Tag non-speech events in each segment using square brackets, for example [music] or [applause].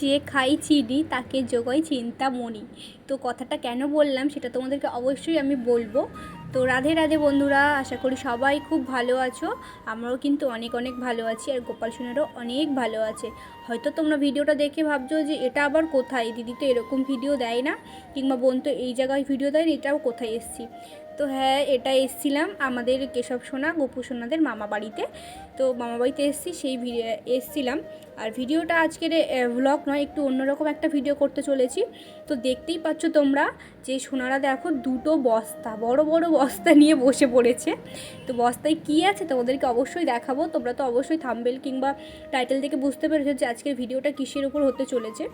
যে খাই চিনি, তাকে যোগাই চিন্তামণি। তো কথাটা কেন বললাম সেটা তোমাদেরকে অবশ্যই আমি বলব। তো রাধে রাধে বন্ধুরা, আশা করি সবাই খুব ভালো আছো। আমরাও কিন্তু অনেক অনেক ভালো আছি আর গোপাল সোনারও অনেক ভালো আছে। হয়তো তোমরা ভিডিওটা দেখে ভাবছ যে এটা আবার কোথায়? দিদি তো এরকম ভিডিও দেয় না। কিংবা বোন তো এই জায়গায় ভিডিও দেয় এটাও কোথায় এসছি? তো হ্যাঁ এটা এসছিলাম আমাদের কেশব সোনা, গোপু সোনাদের মামা বাড়িতে। তো মামা বাড়িতে এসছি, সেই এসছিলাম। আর ভিডিওটা আজকের ব্লগ নয়, একটু অন্যরকম একটা ভিডিও করতে চলেছি। তো দেখতেই পাচ্ছ তোমরা যে সোনারা দেখো, দুটো বস্তা, বড় বড় বস্তা নিয়ে বসে পড়েছে। তো বস্তায় কী আছে তোমাদেরকে অবশ্যই দেখাবো। তোমরা তো অবশ্যই থাম্বেল কিংবা টাইটেল থেকে বুঝতে পেরেছ যে আজকের ভিডিওটা কিসের উপর হতে চলেছে।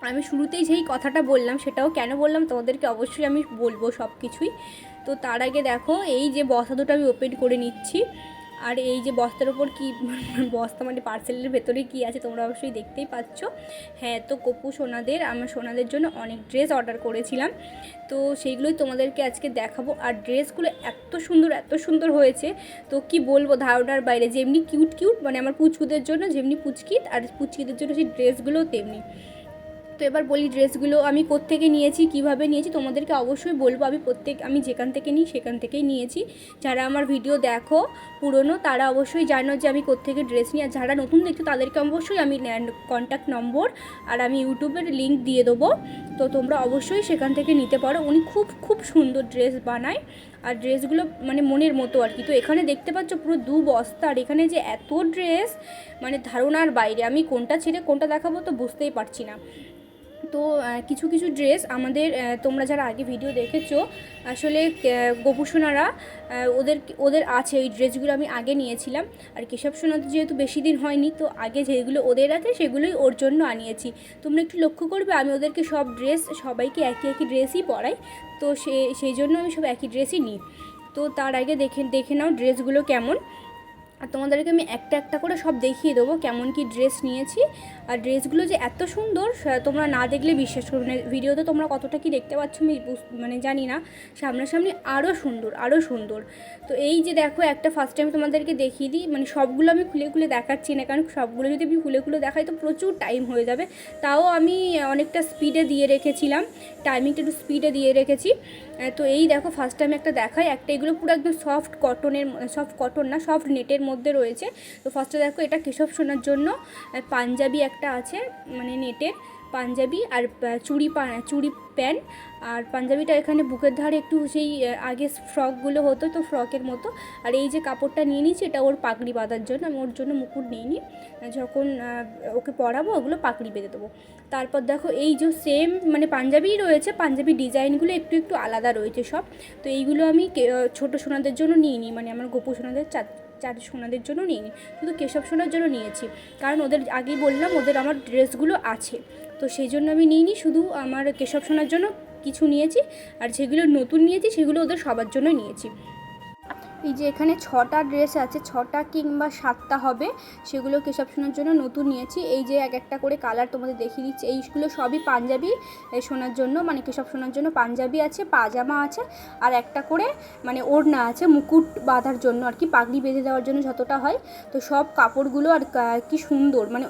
আমি শুরুতেই যেই কথাটা বললাম সেটাও কেন বললাম তোমাদেরকে অবশ্যই আমি বলব সব কিছুই। তো তার আগে দেখো, এই যে বস্তা দুটো আমি ওপেন করে নিচ্ছি। আর এই যে বস্তার ওপর কি [laughs] বস্তা মানে পার্সেলের ভেতরে কি আছে তোমরা অবশ্যই দেখতেই পাচ্ছ। হ্যাঁ তো কপু সোনাদের, আমার সোনাদের জন্য অনেক ড্রেস অর্ডার করেছিলাম। তো সেইগুলোই তোমাদেরকে আজকে দেখাবো। আর ড্রেসগুলো এত সুন্দর এত সুন্দর হয়েছে। তো কি বলব, ধারণার বাইরে। যেমনি কিউট কিউট মানে আমার পুচকুদের জন্য, যেমনি পুচকিত, আর পুচকিদের জন্য সেই ড্রেসগুলোও তেমনি। তো এবার বলি ড্রেসগুলো আমি কোত্থেকে নিয়েছি, কীভাবে নিয়েছি তোমাদেরকে অবশ্যই বলব। আমি প্রত্যেক, আমি যেখান থেকে নিই সেখান থেকেই নিয়েছি। যারা আমার ভিডিও দেখো পুরনো, তারা অবশ্যই জানো যে আমি কোত্থেকে ড্রেস নিই। আর যারা নতুন দেখছ, তাদেরকে অবশ্যই আমি কন্ট্যাক্ট নম্বর আর আমি ইউটিউবের লিঙ্ক দিয়ে দেবো। তো তোমরা অবশ্যই সেখান থেকে নিতে পারো। উনি খুব খুব সুন্দর ড্রেস বানায়। আর ড্রেসগুলো মানে মনের মতো আর কি। তো এখানে দেখতে পাচ্ছ পুরো দু বস্তা। আর এখানে যে এত ড্রেস মানে ধারণার বাইরে। আমি কোনটা ছেড়ে কোনটা দেখাবো তো বুঝতেই পারছি না। তো কিছু কিছু ড্রেস আমাদের তোমরা যারা আগে ভিডিও দেখেছ, আসলে গোপুসোনারা ওদের ওদের আছে। ওই ড্রেসগুলো আমি আগে নিয়েছিলাম। আর কেশব সোনা তো যেহেতু বেশি দিন হয়নি, তো আগে যেগুলো ওদের আছে, সেগুলোই ওর জন্য আনিয়েছি। তোমরা একটু লক্ষ্য করবে, আমি ওদেরকে সব ড্রেস সবাইকে একই একই ড্রেসই পরাই। তো সে, সেই জন্য আমি সব একই ড্রেসই নিই। তো তার আগে দেখে দেখে নাও ড্রেসগুলো কেমন। আর তোমাদেরকে আমি একটা একটা করে সব দেখিয়ে দেবো কেমন কি ড্রেস নিয়েছি। আর ড্রেসগুলো যে এত সুন্দর তোমরা না দেখলে বিশ্বাস করবে না। ভিডিওতে তোমরা কতটা কি দেখতে পাচ্ছ আমি মানে জানি না। সামনাসামনি আরও সুন্দর আরও সুন্দর। তো এই যে দেখো, একটা ফার্স্ট টাইম তোমাদেরকে দেখিয়ে দিই। মানে সবগুলো আমি খুলে খুলে দেখাচ্ছি না, কারণ সবগুলো যদি আমি খুলে খুলে দেখাই তো প্রচুর টাইম হয়ে যাবে। তাও আমি অনেকটা স্পিডে দিয়ে রেখেছিলাম। টাইমিংটা একটু স্পিডে দিয়ে রেখেছি। তো এই দেখো ফার্স্ট টাইম একটা দেখাই। একটা এগুলো পুরো একদম সফট কটনের সফট কটন না সফট নেটের মধ্যে রয়েছে। তো ফার্স্টে দেখো, এটা কেশব সোনার জন্য পাঞ্জাবি একটা আছে মানে নেটের পাঞ্জাবি আর চুড়ি পা- চুড়ি প্যান্ট। আর পাঞ্জাবিটা এখানে বুকের ধারে একটু সেই আগে ফ্রকগুলো হতো তো ফ্রকের মতো। আর এই যে কাপড়টা নিয়ে নিয়েছি, এটা ওর পাকড়ি বাঁধার জন্য, আমি ওর জন্য মুকুট নিয়ে নিই। যখন ওকে পরাবো, ওগুলো পাকড়ি বেঁধে দেবো। তারপর দেখো, এই যে সেম মানে পাঞ্জাবিই রয়েছে, পাঞ্জাবি ডিজাইনগুলো একটু একটু আলাদা রয়েছে সব। তো এইগুলো আমি ছোটো সোনাদের জন্য নিয়ে নিই মানে আমার গোপু সোনাদের চার চার সোনাদের জন্য নিইনি, শুধু কেশব সোনার জন্য নিয়েছি। কারণ ওদের আগেই বললাম, ওদের আমার ড্রেসগুলো আছে। তো সেই জন্য আমি নিইনি, শুধু আমার কেশব সোনার জন্য কিছু নিয়েছি, আর যেগুলো নতুন নিয়েছি, সেগুলো ওদের সবার জন্য নিয়েছি। এই যে এখানে ছটা ড্রেস আছে, ছটা কিংবা সাতটা হবে সেগুলো কেশব সোনার জন্য নতুন নিয়েছি। এই যে এক একটা করে কালার তোমাদের দেখিয়ে দিচ্ছি, এইগুলো সবই পাঞ্জাবি সোনার জন্য মানে কেশব সোনার জন্য পাঞ্জাবি আছে, পাজামা আছে, আর একটা করে মানে ওড়না আছে, মুকুট বাঁধার জন্য আর কি, পাগড়ি বেঁধে দেওয়ার জন্য যতটা হয়, তো সব কাপড়গুলো আর কা- সুন্দর মানে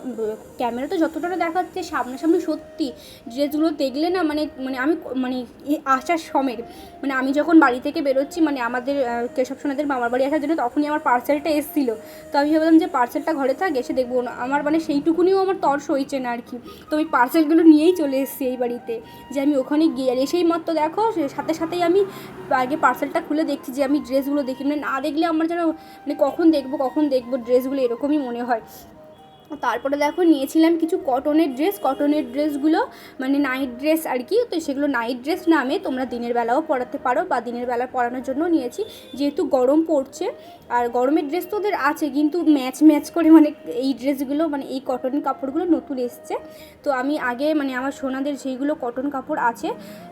ক্যামেরা তো যতটা দেখাচ্ছে সামনাসামনি সত্যি, ড্রেসগুলো দেখলে না মানে মানে আমি মানে আসার সময় মানে আমি যখন বাড়ি থেকে বেরোচ্ছি মানে আমাদের কেশব সোনাদের মামার বাড়ি আসার জন্য তখনই আমার পার্সেলটা এসেছিল। তো আমি ভাবলাম যে পার্সেলটা ঘরে থাক, এসে দেখব। না আমার মানে সেইটুকুনিও আমার তর সইছে না আর কি তো আমি পার্সেলগুলো নিয়েই চলে এসেছি এই বাড়িতে। যে আমি ওখানে গিয়ে, আর এসেই মাত্র দেখো সাথে সাথেই আমি আগে পার্সেলটা খুলে দেখছি যে আমি ড্রেসগুলো দেখি। মানে না দেখলে আমার যেন মানে কখন দেখব কখন দেখব ড্রেসগুলো এরকমই মনে হয়। তারপরে দেখো নিয়েছিলাম কিছু কটনের ড্রেস কটনের ড্রেসগুলো মানে নাইট ড্রেস আর কি। তো সেগুলো নাইট ড্রেস নামে তোমরা দিনের বেলাও পরাতে পারো বা দিনের বেলা পরানোর জন্য নিয়েছি। যেহেতু গরম পড়ছে আর গরমের ড্রেস তো ওদের আছে, কিন্তু ম্যাচ ম্যাচ করে মানে এই ড্রেসগুলো মানে এই কটনের কাপড়গুলো নতুন এসছে। তো আমি আগে মানে আমার সোনাদের যেইগুলো কটন কাপড় আছে,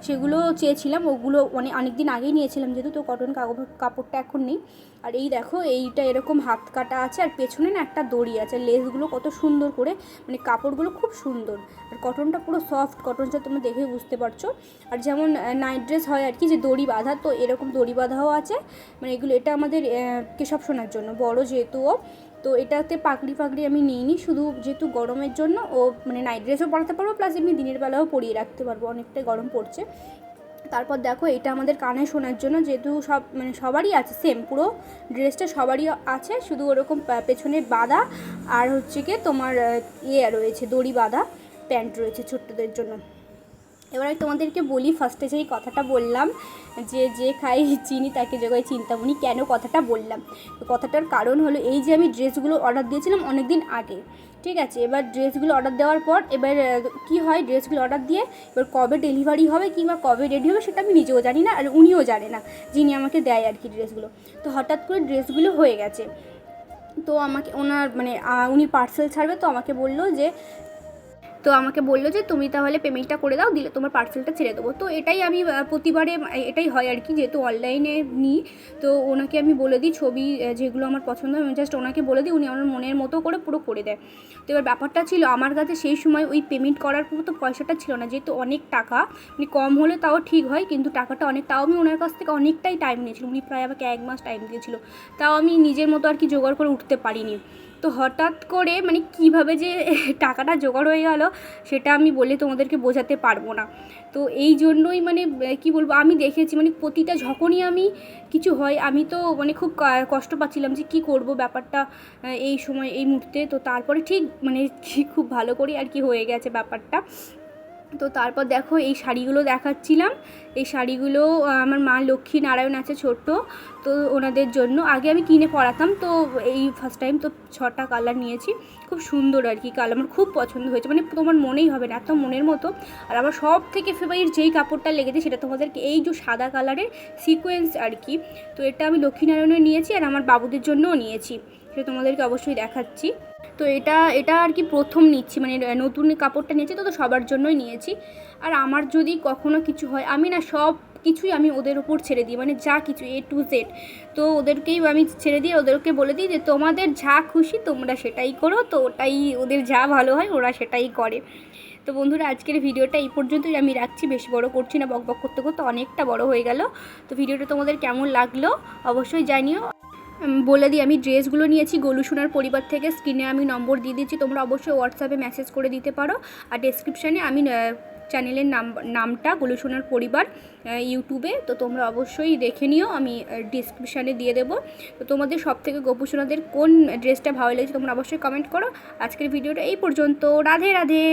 সেগুলো চেয়েছিলাম। ওগুলো মানে অনেক দিন আগেই নিয়েছিলাম যেহেতু, তো কটন কাপড় কাপড়টা এখন নেই। আর এই দেখো, এইটা এরকম হাত কাটা আছে আর পেছনে না একটা দড়ি আছে লেসগুলো কত সুন্দর করে মানে কাপড়গুলো খুব সুন্দর। আর কটনটা পুরো সফট কটনটা তোমরা দেখে বুঝতে পারছ। আর যেমন নাইট ড্রেস হয় আর কি, যে দড়ি বাঁধা, তো এরকম দড়ি বাঁধাও আছে। মানে এগুলো, এটা আমাদের কেশব সোনার জন্য, বড় যেহেতু ও তো এটাতে পাগড়ি ফাগড়ি আমি নিইনি, শুধু যেহেতু গরমের জন্য, ও মানে নাইট ড্রেসও পরাতে পারব প্লাস এমনি দিনের বেলাও পরিয়ে রাখতে পারব, অনেকটাই গরম পড়ছে। তারপর দেখো এটা আমাদের কানে শোনার জন্য, যেহেতু সব মানে সবারই আছে সেম পুরো ড্রেসটা সবারই আছে, শুধু ওরকম পেছনে বাঁধা, আর হচ্ছে কি তোমার ইয়ে রয়েছে, দড়ি বাঁধা প্যান্ট রয়েছে ছোট্টদের জন্য। এবার আমি তোমাদেরকে বলি ফার্স্টে যেই কথাটা বললাম, যে যে খাই চিনি, তাকে জোগায় চিন্তামণি, কেন কথাটা বললাম? তো কথাটার কারণ হলো এই যে আমি ড্রেসগুলো অর্ডার দিয়েছিলাম অনেক দিন আগে, ঠিক আছে? এবার ড্রেসগুলো অর্ডার দেওয়ার পর, এবার কি হয় ড্রেসগুলো অর্ডার দিয়ে, এবার কবে ডেলিভারি হবে কিংবা কবে রেডি হবে সেটা আমি নিজেও জানি না আর উনিও জানে না, যিনি আমাকে দেয় আর কি ড্রেসগুলো তো হঠাৎ করে ড্রেসগুলো হয়ে গেছে। তো আমাকে ওনার মানে উনি পার্সেল ছাড়বে, তো আমাকে বলল যে তো আমাকে বলল যে তুমি তাহলে পেমেন্টটা করে দাও, দিলে তোমার পার্সেলটা ছেড়ে দেবো। তো এটাই আমি প্রতিবারে এটাই হয় আর কি, যেহেতু অনলাইনে নিই, তো ওনাকে আমি বলে দিই ছবি যেগুলো আমার পছন্দ, আমি জাস্ট ওনাকে বলে দিই, উনি আমার মনের মতো করে পুরো করে দেয়। তো এবার ব্যাপারটা ছিল, আমার কাছে সেই সময় ওই পেমেন্ট করার পুরো তো পয়সাটা ছিল না, যেহেতু অনেক টাকা মানে কম হলে তাও ঠিক হয়, কিন্তু টাকাটা অনেক, তাও আমি ওনার কাছ থেকে অনেকটাই টাইম নিয়েছিলাম, উনি প্রায় আমাকে এক মাস টাইম দিয়েছিল। তাও আমি নিজের মতো আর কি জোগাড় করে উঠতে পারিনি। তো হঠাৎ করে মানে কীভাবে যে টাকাটা জোগাড় হয়ে গেল, সেটা আমি বলে তোমাদেরকে বোঝাতে পারব না। তো এই জন্যই মানে কি বলব, আমি দেখেছি মানে প্রতিটা যখনই আমি কিছু হয়, আমি তো মানে খুব কষ্ট পাচ্ছিলাম যে কি করব ব্যাপারটা এই সময়, এই মুহূর্তে। তো তারপরে ঠিক মানে খুব ভালো করে আর কি হয়ে গেছে ব্যাপারটা। তো তারপর দেখো এই শাড়িগুলো দেখাচ্ছিলাম। এই শাড়িগুলো আমার মা লক্ষ্মী নারায়ণ আছে ছোট্ট, তো ওনাদের জন্য। আগে আমি কিনে পরাতাম, তো এই ফার্স্ট টাইম তো ছটা কালার নিয়েছি। খুব সুন্দর আর কি কালার আমার খুব পছন্দ হয়েছে। মানে তোমার মনেই হবে না, এত মনের মতো। আর আমার সব থেকে ফেভারিট যেই কাপড়টা লেগেছে, সেটা তোমাদেরকে এই যে সাদা কালারের সিকোয়েন্স আর কি। তো এটা আমি লক্ষ্মীনারায়ণের নিয়েছি, আর আমার বাবুদের জন্যও নিয়েছি। সেটা তোমাদেরকে অবশ্যই দেখাচ্ছি। তো এটা এটা আর কি প্রথম নিচ্ছি মানে নতুন কাপড়টা নিয়েছি, তো তো সবার জন্যই নিয়েছি। আর আমার যদি কখনো কিছু হয়, আমি না সব কিছুই আমি ওদের ওপর ছেড়ে দিই মানে যা কিছু এ টু জেড তো ওদেরকেই আমি ছেড়ে দিয়ে ওদেরকে বলে দিই যে, তোমাদের যা খুশি তোমরা সেটাই করো, তো ওটাই, ওদের যা ভালো হয় ওরা সেটাই করে। তো বন্ধুরা, আজকের ভিডিওটা এই পর্যন্তই আমি রাখছি, বেশি বড় করছি না, বক বক করতে করতে অনেকটা বড় হয়ে গেল। তো ভিডিওটা তোমাদের কেমন লাগল, অবশ্যই জানিও। বলে দিই, আমি ড্রেসগুলো নিয়েছি গোলুসোনার পরিবার থেকে, স্ক্রিনে আমি নম্বর দিয়ে দিচ্ছি, তোমরা অবশ্যই হোয়াটসঅ্যাপে মেসেজ করে দিতে পারো। আর ডেসক্রিপশানে আমি চ্যানেলের নাম, নামটা গোলুসোনার পরিবার ইউটিউবে তো তোমরা অবশ্যই দেখে নিও, আমি ডিসক্রিপশানে দিয়ে দেবো। তো তোমাদের সব থেকে গোপুসোনাদের কোন ড্রেসটা ভালো লেগেছে, তোমরা অবশ্যই কমেন্ট করো। আজকের ভিডিওটা এই পর্যন্ত। রাধে রাধে!